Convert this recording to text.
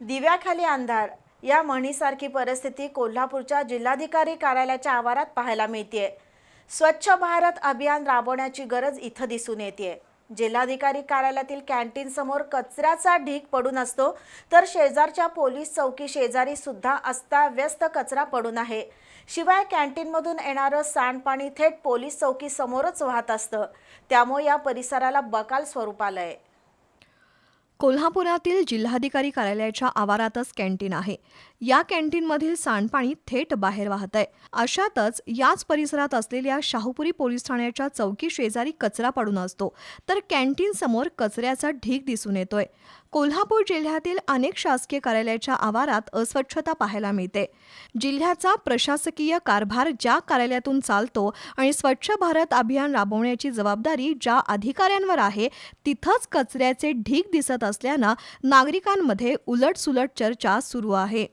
दिव्याखाली अंधार. या म्हणीसारखी परिस्थिती कोल्हापूरच्या जिल्हाधिकारी कार्यालयाच्या आवारात पाहायला मिळते स्वच्छ भारत अभियान राबवण्याची गरज इथं दिसून येते जिल्हाधिकारी कार्यालयातील कॅन्टीन समोर कचऱ्याचा ढीग पडून असतो तर शेजारच्या पोलीस चौकी शेजारी सुद्धा अस्ताव्यस्त कचरा पडून आहे. शिवाय कॅन्टीनमधून येणारं सांडपाणी थेट पोलीस चौकी समोरच वाहत असतं. त्यामुळे या परिसराला बकाल स्वरूप आलंय. कोल्हापुरातील जिल्हाधिकारी कार्यालयाच्या आवारातच कॅन्टीन आहे. या कॅन्टीनमधील सांडपाणी थेट बाहेर वाहत आहे. अशातच याच परिसरात असलेल्या शाहूपुरी पोलीस ठाण्याच्या चौकी शेजारी कचरा पडून असतो. तर कॅन्टीन समोर कचऱ्याचा ढीग दिसून येतोय. कोल्हापूर जिल्ह्यातील अनेक शासकीय कार्यालयाच्या आवारात अस्वच्छता पाहायला मिळते. जिल्ह्याचा प्रशासकीय कारभार ज्या कार्यालयातून चालतो आणि स्वच्छ भारत अभियान राबवण्याची जबाबदारी ज्या अधिकाऱ्यांवर आहे तिथंच कचऱ्याचे ढीग दिसत असल्यानं नागरिकांमध्ये उलटसुलट चर्चा सुरू आहे.